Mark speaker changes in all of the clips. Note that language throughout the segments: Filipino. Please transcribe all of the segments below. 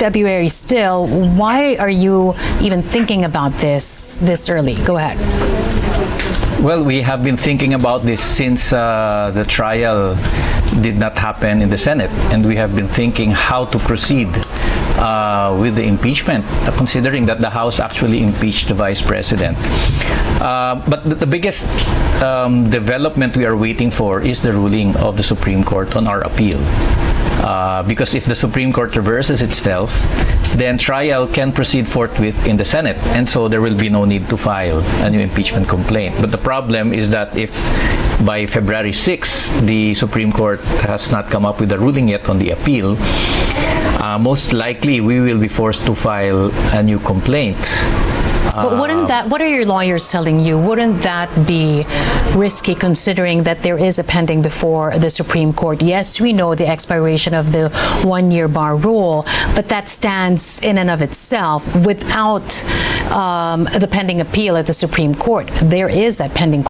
Speaker 1: February still. Why are you even thinking about this this early? Go ahead.
Speaker 2: Well, we have been thinking about this since uh, the trial did not happen in the Senate, and we have been thinking how to proceed uh, with the impeachment, uh, considering that the House actually impeached the Vice President. Uh, but the, the biggest um, development we are waiting for is the ruling of the Supreme Court on our appeal. Uh, because if the Supreme Court reverses itself, then trial can proceed forthwith in the Senate, and so there will be no need to file a new impeachment complaint. But the problem is that if by February 6, the Supreme Court has not come up with a ruling yet on the appeal, uh, most likely we will be forced to file a new complaint.
Speaker 1: But wouldn't that, what are your lawyers telling you? Wouldn't that be risky considering that there is a pending before the Supreme Court? Yes, we know the expiration of the one year bar rule, but that stands in and of itself without um, the pending appeal at the Supreme Court. There is that pending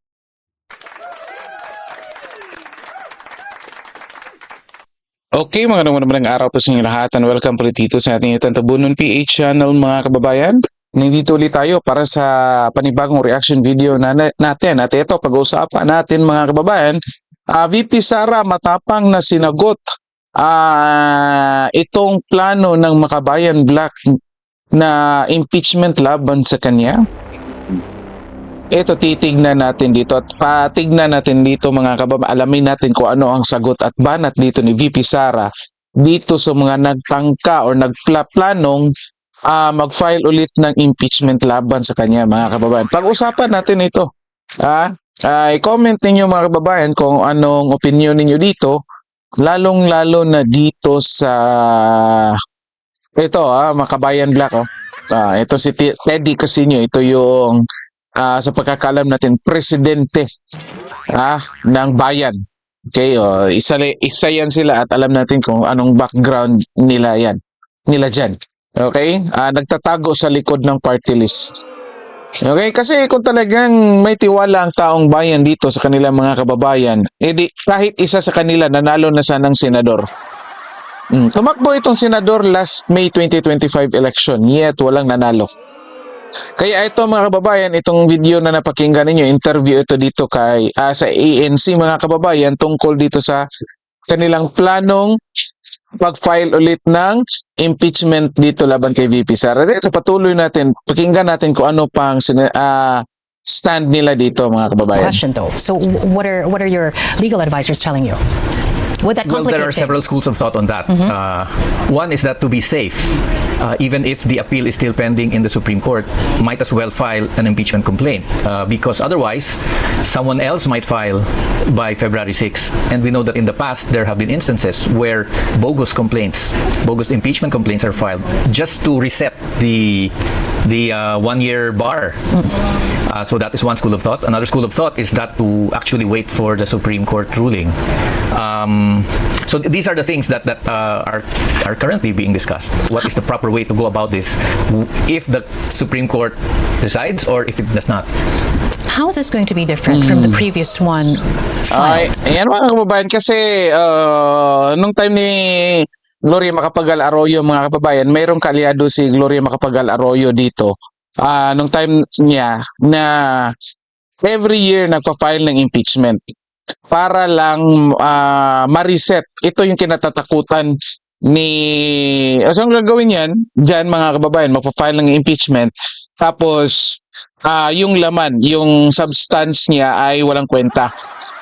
Speaker 3: Okay, mga naman naman araw po sa inyo lahat and welcome ulit dito sa ating itang Tabunon PH channel mga kababayan. Nandito ulit tayo para sa panibagong reaction video na natin at ito pag-uusapan natin mga kababayan. ah, VP Sara matapang na sinagot ah, itong plano ng Makabayan Black na impeachment laban sa kanya. Ito titignan natin dito at patignan natin dito mga kababayan. Alamin natin kung ano ang sagot at banat dito ni VP Sara dito sa mga nagtangka or nagplanong ah, mag-file ulit ng impeachment laban sa kanya mga kababayan. Pag-usapan natin ito. Ah, ah, i-comment ninyo mga kababayan kung anong opinion ninyo dito lalong-lalo na dito sa ito ah, Makabayan Black oh. Ah, ito si Teddy Casino, ito yung ah, sa pagkakalam natin presidente ah, ng bayan. Okay, oh, isa, isa yan sila at alam natin kung anong background nila yan. Nila dyan. Okay? Ah, nagtatago sa likod ng party list. Okay, kasi kung talagang may tiwala ang taong bayan dito sa kanilang mga kababayan, edi kahit isa sa kanila nanalo na sanang senador. Mm, tumakbo itong senador last May 2025 election, yet walang nanalo. Kaya ito mga kababayan, itong video na napakinggan ninyo, interview ito dito kay ah, sa ANC mga kababayan tungkol dito sa kanilang planong pag-file ulit ng impeachment dito laban kay VP Sara. Ito patuloy natin, pakinggan natin kung ano pang ah, stand nila dito mga kababayan.
Speaker 1: question though. So what are what are your legal advisors telling you? Would that
Speaker 2: Well, there
Speaker 1: complicate
Speaker 2: are several schools of thought on that. Uh, one is that to be safe, uh, even if the appeal is still pending in the Supreme Court, might as well file an impeachment complaint uh, because otherwise, someone else might file by February 6. And we know that in the past there have been instances where bogus complaints, bogus impeachment complaints are filed just to reset the the uh, one-year bar. Uh, so that is one school of thought. Another school of thought is that to actually wait for the Supreme Court ruling. Um, so th- these are the things that that uh, are are currently being discussed. What is the proper way to go about this if the Supreme Court decides or if it does not?
Speaker 1: How is this going to be different from the previous one
Speaker 3: Ay,
Speaker 1: filed?
Speaker 3: ayan mga kababayan kasi uh, nung time ni Gloria Macapagal Arroyo mga kababayan, mayroong kalyado si Gloria Macapagal Arroyo dito. Ah, nung time niya na every year nagpa-file ng impeachment para lang ah, ma-reset. Ito yung kinatatakutan ni o saan gagawin yan? Diyan mga kababayan, magpa-file ng impeachment tapos ah, yung laman, yung substance niya ay walang kwenta.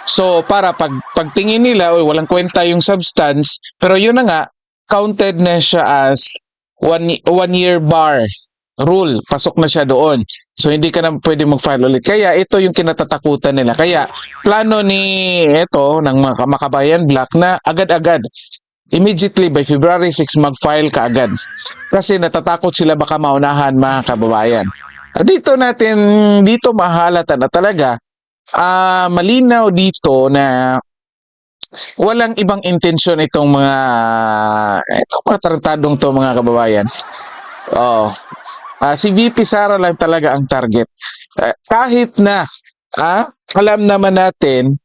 Speaker 3: So para pag pagtingin nila, oy walang kwenta yung substance, pero yun na nga counted na siya as one, one year bar rule. Pasok na siya doon. So hindi ka na pwede mag-file ulit. Kaya ito yung kinatatakutan nila. Kaya plano ni ito ng mga Makabayan Black na agad-agad immediately by February 6 mag-file ka agad. Kasi natatakot sila baka maunahan mga kababayan. Ah, Dito natin, dito mahalata na talaga ah malinaw dito na walang ibang intensyon itong mga itong mga tarantadong to mga kababayan. Oh. Ah, si VP Sara lang talaga ang target. Ah, kahit na ah, alam naman natin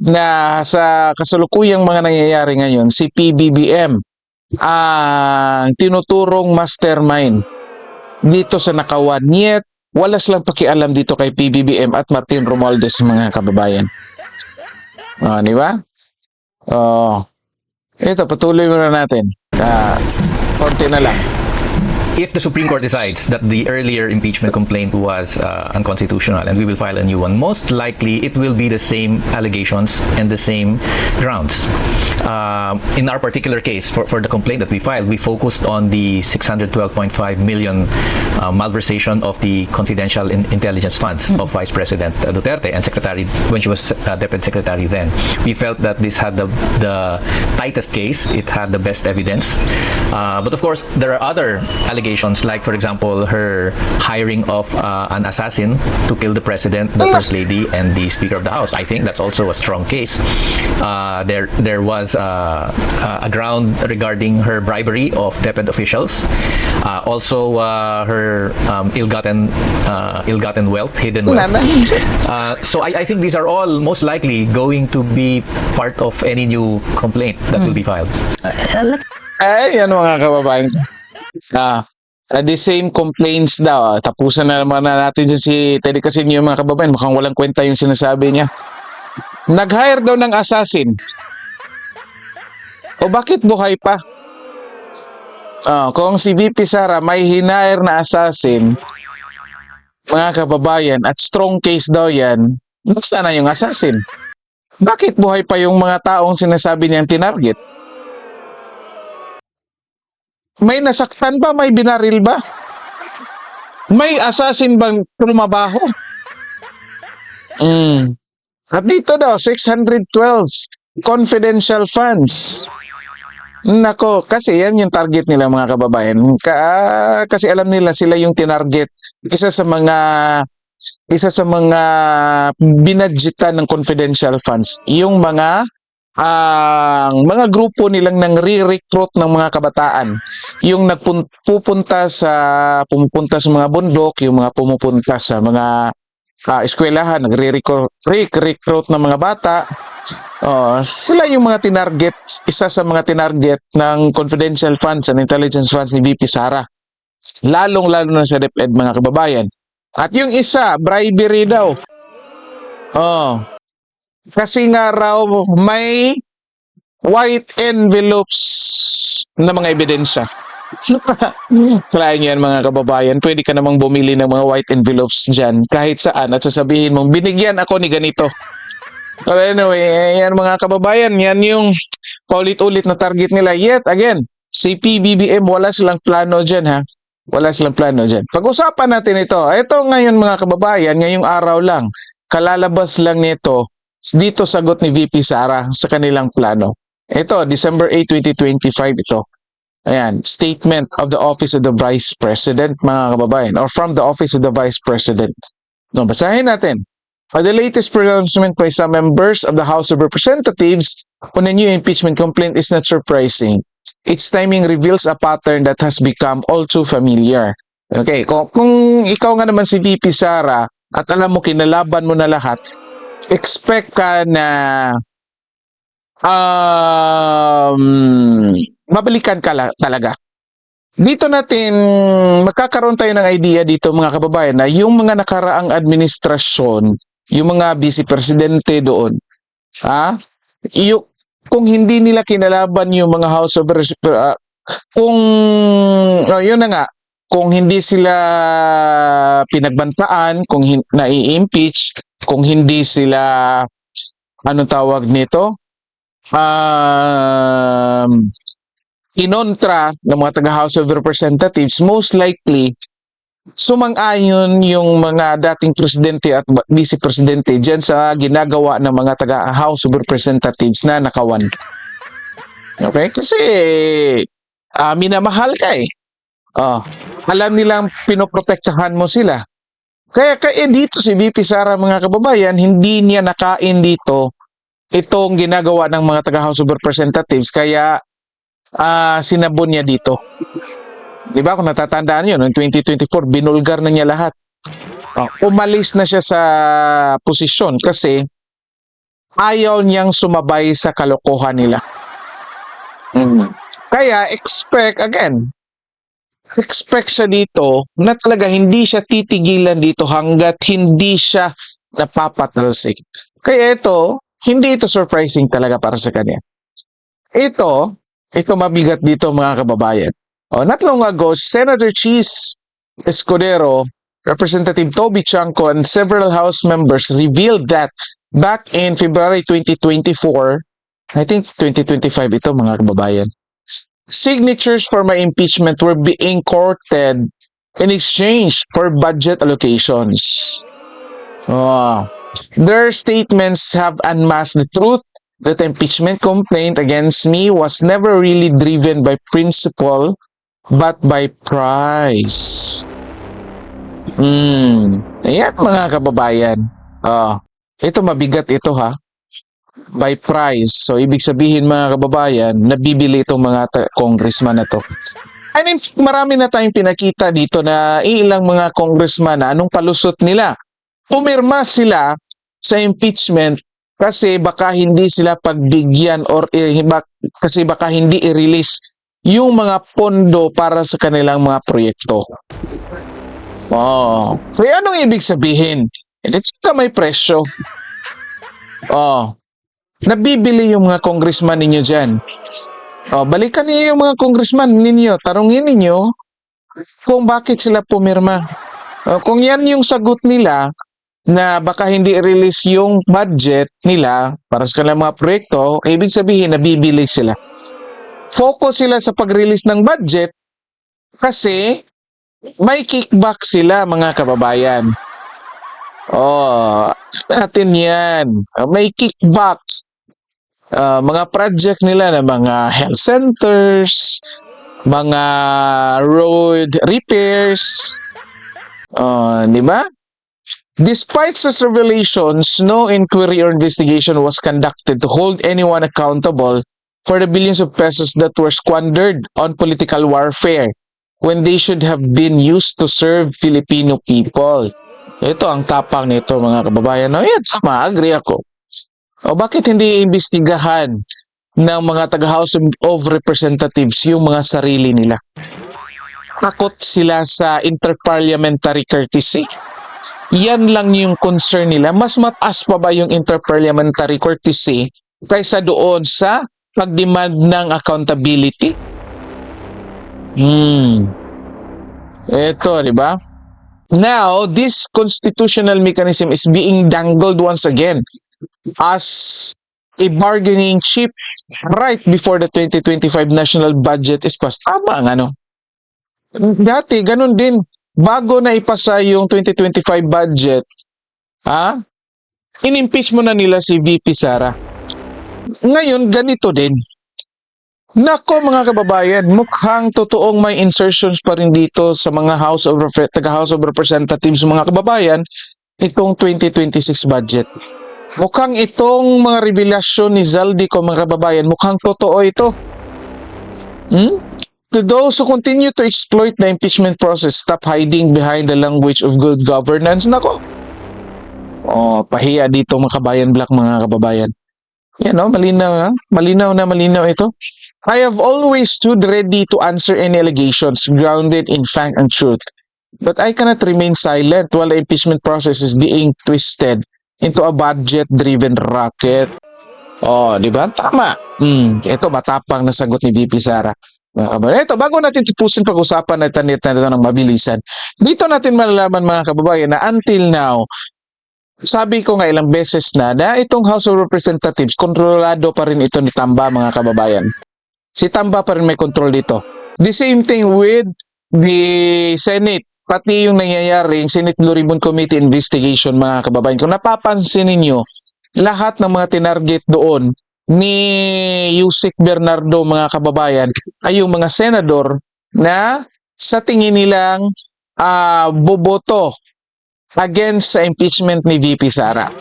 Speaker 3: na sa kasalukuyang mga nangyayari ngayon si PBBM ang tinuturong mastermind dito sa Nakawan. Yet, wala silang pakialam dito kay PBBM at Martin Romualdez mga kababayan. Oh, di ba? Oh. Ito, patuloy muna natin. Ah, konti na lang.
Speaker 2: If the Supreme Court decides that the earlier impeachment complaint was uh, unconstitutional and we will file a new one, most likely it will be the same allegations and the same grounds. Uh, in our particular case, for, for the complaint that we filed, we focused on the 612.5 million uh, malversation of the confidential in- intelligence funds of Vice President Duterte and Secretary when she was uh, Deputy Secretary then. We felt that this had the, the tightest case, it had the best evidence. Uh, but of course, there are other allegations, like, for example, her hiring of uh, an assassin to kill the president, the first lady, and the speaker of the house. I think that's also a strong case. Uh, there, there was uh, a ground regarding her bribery of DepEd officials. Uh, also, uh, her um, ill-gotten, uh, ill-gotten wealth, hidden wealth. Uh, so I, I think these are all most likely going to be part of any new complaint that will be filed.
Speaker 1: Uh, let's
Speaker 3: Ay, yan mga kababayan. Ah, ah, the same complaints daw. Ah, Tapusan na naman na natin dyan si Teddy Casino mga kababayan. Mukhang walang kwenta yung sinasabi niya. Nag-hire daw ng assassin. O bakit buhay pa? Ah, kung si VP Sara may hinire na assassin, mga kababayan, at strong case daw yan, sana yung assassin? Bakit buhay pa yung mga taong sinasabi niyang tinarget? May nasaktan ba? May binaril ba? May assassin bang trumabaho? Mm. At dito daw, 612 confidential funds. Nako, kasi yan yung target nila mga kababayan. Ka, kasi alam nila sila yung tinarget. Isa sa mga isa sa mga binadgetan ng confidential funds, yung mga ang mga grupo nilang nang re-recruit ng mga kabataan. Yung nagpupunta sa pumupunta sa mga bundok yung mga pumupunta sa mga ah, eskwelahan nagre-recruit recruit ng mga bata. Oh, sila yung mga tinarget isa sa mga tinarget ng confidential funds and intelligence funds ni VP Sara. Lalong lalo na sa DepEd mga kababayan. At yung isa bribery daw. Oh kasi nga raw may white envelopes na mga ebidensya. Try yan mga kababayan. Pwede ka namang bumili ng mga white envelopes dyan kahit saan at sasabihin mong binigyan ako ni ganito. But anyway, eh, yan mga kababayan, yan yung paulit-ulit na target nila. Yet again, si PBBM wala silang plano dyan ha. Wala silang plano dyan. Pag-usapan natin ito. Ito ngayon mga kababayan, ngayong araw lang, kalalabas lang nito dito sagot ni VP Sara sa kanilang plano. Ito, December 8, 2025 ito. Ayan, statement of the Office of the Vice President, mga kababayan, or from the Office of the Vice President. No, basahin natin. Uh, the latest pronouncement by some members of the House of Representatives on a new impeachment complaint is not surprising. Its timing reveals a pattern that has become all too familiar. Okay, kung, kung ikaw nga naman si VP Sara at alam mo kinalaban mo na lahat, expect ka na um, mabalikan ka la- talaga. Dito natin, magkakaroon tayo ng idea dito mga kababayan na yung mga nakaraang administrasyon, yung mga vice presidente doon, ha? Yung, kung hindi nila kinalaban yung mga House of Res- ah, kung, oh, yun na nga, kung hindi sila pinagbantaan, kung nai-impeach, kung hindi sila, anong tawag nito? Um, inontra ng mga taga House of Representatives, most likely, sumang-ayon yung mga dating presidente at vice presidente dyan sa ginagawa ng mga taga House of Representatives na nakawan. Okay? Kasi, ah, minamahal ka eh. Oh, alam nilang pinoprotektahan mo sila. Kaya kaya dito si VP Sara mga kababayan, hindi niya nakain dito itong ginagawa ng mga taga House of Representatives kaya ah sinabon niya dito. 'Di ba kung natatandaan niyo noong 2024 binulgar na niya lahat. Oh, umalis na siya sa posisyon kasi ayaw niyang sumabay sa kalokohan nila. Mm. Kaya expect again, expect siya dito na talaga hindi siya titigilan dito hanggat hindi siya napapatalsik. Kaya ito, hindi ito surprising talaga para sa kanya. Ito, ito mabigat dito mga kababayan. Oh, not long ago, Senator Cheese Escudero, Representative Toby Chanco, and several House members revealed that back in February 2024, I think 2025 ito mga kababayan, signatures for my impeachment were being courted in exchange for budget allocations. Oh. Their statements have unmasked the truth that impeachment complaint against me was never really driven by principle but by price. Hmm. Ayan mga kababayan. Oh. Ito mabigat ito ha. By price. So ibig sabihin mga kababayan, nabibili itong mga congressman na to. I mean, marami na tayong pinakita dito na ilang mga congressman na anong palusot nila. Pumirma sila sa impeachment kasi baka hindi sila pagbigyan or eh, bak- kasi baka hindi i-release yung mga pondo para sa kanilang mga proyekto. Oh. So, anong ibig sabihin? Hindi ka may presyo. Oh. Nabibili yung mga congressman ninyo dyan. Oh, balikan niyo yung mga congressman ninyo. Tarungin ninyo kung bakit sila pumirma. Oh, kung yan yung sagot nila na baka hindi i-release yung budget nila para sa kanilang mga proyekto, ibig sabihin nabibili sila. Focus sila sa pag-release ng budget kasi may kickback sila mga kababayan. Oh, natin yan. May kickback. Uh, mga project nila na mga health centers, mga road repairs, uh, di ba? Despite such revelations, no inquiry or investigation was conducted to hold anyone accountable for the billions of pesos that were squandered on political warfare when they should have been used to serve Filipino people. Ito ang tapang nito mga kababayan. No, yan, tama, agree ako. O bakit hindi imbestigahan ng mga taga-House of Representatives yung mga sarili nila? Takot sila sa interparliamentary courtesy. Yan lang yung concern nila. Mas mataas pa ba yung interparliamentary courtesy kaysa doon sa pagdemand ng accountability? Hmm. Ito, di ba? Now, this constitutional mechanism is being dangled once again as a bargaining chip right before the 2025 national budget is passed. Tama ang ano. Dati, ganun din. Bago na ipasa yung 2025 budget, ha? In-impeach mo na nila si VP Sara. Ngayon, ganito din. Nako mga kababayan, mukhang totoong may insertions pa rin dito sa mga House of Rep- House of Representatives mga kababayan itong 2026 budget. Mukhang itong mga revelasyon ni Zaldi ko mga kababayan, mukhang totoo ito. Hmm? To those who continue to exploit the impeachment process, stop hiding behind the language of good governance. Nako. Oh, pahiya dito mga kabayan black mga kababayan. Yan no, malinaw na. Malinaw na malinaw ito. I have always stood ready to answer any allegations grounded in fact and truth. But I cannot remain silent while the impeachment process is being twisted into a budget-driven racket. Oh, di ba? Tama. Hmm, ito matapang na sagot ni VP Sara. Mga. Ito, bago natin tipusin pag-usapan natin ito ng mabilisan, dito natin malalaman mga kababayan na until now, sabi ko nga ilang beses na na itong House of Representatives, kontrolado pa rin ito ni Tamba mga kababayan. Si Tamba pa rin may control dito. The same thing with the Senate. Pati yung nangyayaring Senate Blue Ribbon Committee investigation mga kababayan. Kung napapansin ninyo, lahat ng mga tinarget doon ni Yusik Bernardo mga kababayan ay yung mga senador na sa tingin nilang ah, boboto against sa impeachment ni VP Sara.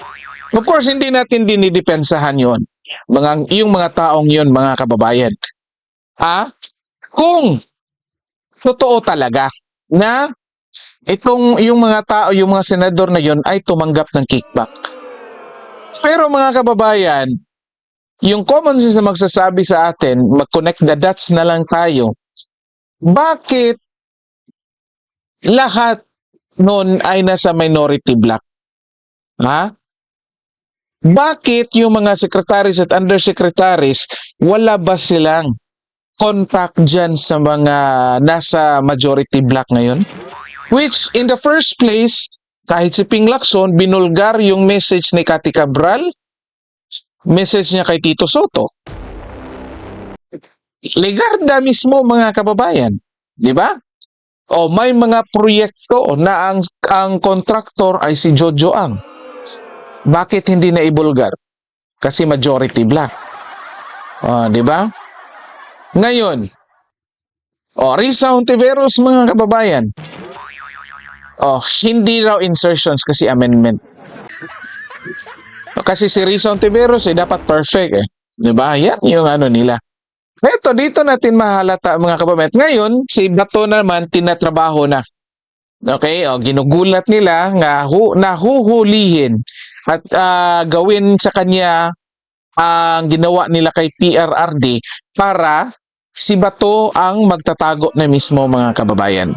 Speaker 3: Of course, hindi natin dinidepensahan yon mga yung mga taong yon mga kababayan. Ah, kung totoo talaga na itong yung mga tao, yung mga senador na yon ay tumanggap ng kickback. Pero mga kababayan, yung common sense na magsasabi sa atin, mag-connect the dots na lang tayo, bakit lahat noon ay nasa minority block? Ha? Bakit yung mga secretaries at undersecretaries, wala ba silang contact dyan sa mga nasa majority block ngayon? Which, in the first place, kahit si Ping Lacson, binulgar yung message ni Cathy Cabral, message niya kay Tito Soto. Legarda mismo mga kababayan, di ba? O may mga proyekto na ang ang kontraktor ay si Jojo Ang. Bakit hindi na ibulgar? Kasi majority black. O, di ba? Ngayon, o, Risa Hontiveros mga kababayan, o, hindi raw insertions kasi amendment. Kasi si Risa Hontiveros eh, dapat perfect eh. Di ba? Yan yung ano nila. Eto, dito natin mahalata mga kababayan. Ngayon, si Bato naman tinatrabaho na. Okay, o ginugulat nila nga hu, nahuhulihin at ah, gawin sa kanya ang ginawa nila kay PRRD para si Bato ang magtatago na mismo mga kababayan.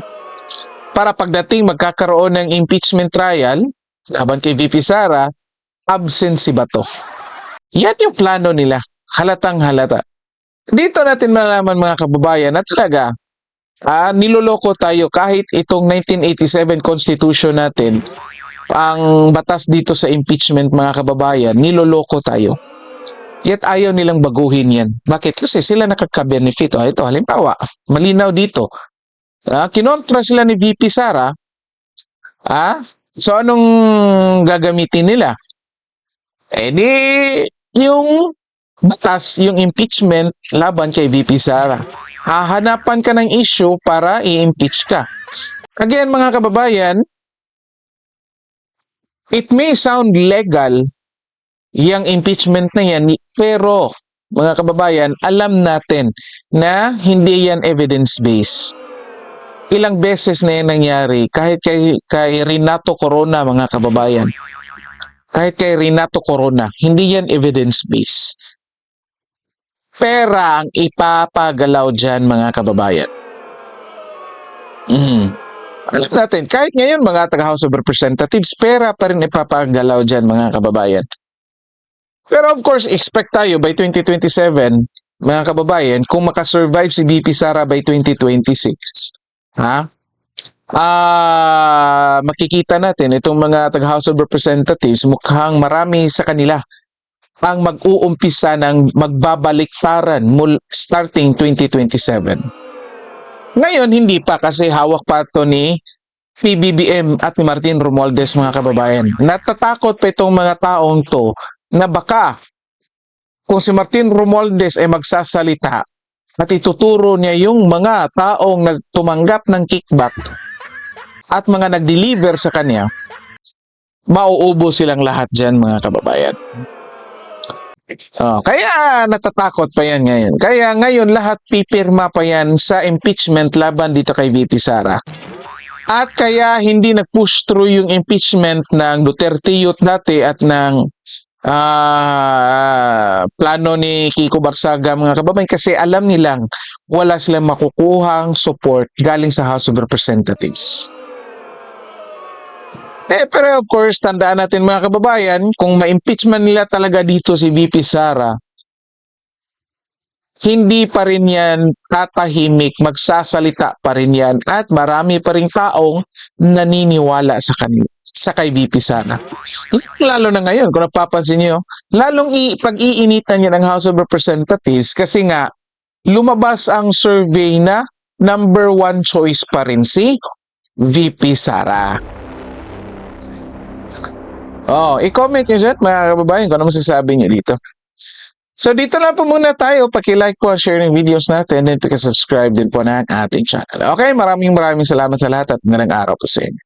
Speaker 3: Para pagdating magkakaroon ng impeachment trial laban kay VP Sara, absent si Bato. Yan yung plano nila. Halatang halata. Dito natin malalaman mga kababayan na talaga ah, niloloko tayo kahit itong 1987 Constitution natin, ang batas dito sa impeachment mga kababayan, niloloko tayo. Yet ayaw nilang baguhin yan. Bakit? Kasi sila nakaka-benefit. O, ito, halimbawa, malinaw dito. Ah, kinontra sila ni VP Sara. Ah, so anong gagamitin nila? Eh di, yung batas, yung impeachment laban kay VP Sara. Hahanapan ka ng issue para i-impeach ka. Again, mga kababayan, it may sound legal yung impeachment na yan, pero mga kababayan, alam natin na hindi yan evidence-based. Ilang beses na yan nangyari, kahit kay, kay Renato Corona, mga kababayan. Kahit kay Renato Corona, hindi yan evidence-based. Pera ang ipapagalaw dyan, mga kababayan. Mm. Alam natin, kahit ngayon mga taga House of Representatives, pera pa rin ipapagalaw dyan, mga kababayan. Pero of course, expect tayo by 2027, mga kababayan, kung makasurvive si BP Sara by 2026, ha? Ah, makikita natin itong mga taga House of Representatives mukhang marami sa kanila ang mag-uumpisa ng magbabaliktaran mul starting 2027. Ngayon, hindi pa kasi hawak pa ito ni PBBM at ni Martin Romualdez mga kababayan. Natatakot pa itong mga taong to na baka kung si Martin Romualdez ay magsasalita at ituturo niya yung mga taong nagtumanggap ng kickback at mga nag-deliver sa kanya, mauubo silang lahat dyan mga kababayan. Oh, kaya natatakot pa yan ngayon. Kaya ngayon lahat pipirma pa yan sa impeachment laban dito kay VP Sara. At kaya hindi nag-push through yung impeachment ng Duterte Youth dati at ng ah, plano ni Kiko Barsaga mga kababayan kasi alam nilang wala silang makukuhang support galing sa House of Representatives. Eh, pero of course, tandaan natin mga kababayan, kung ma-impeachment nila talaga dito si VP Sara, hindi pa rin yan tatahimik, magsasalita pa rin yan at marami pa rin taong naniniwala sa kanila sa kay VP Sara. Lalo na ngayon, kung napapansin niyo, lalong i- pag-iinitan niya ng House of Representatives kasi nga lumabas ang survey na number one choice pa rin si VP Sara. Oh, i-comment nyo dyan mga kababayan kung ano masasabi nyo dito. So dito na po muna tayo. Paki-like po share ng videos natin. Then paki-subscribe din po ng ating channel. Okay, maraming maraming salamat sa lahat at magandang araw po sa inyo.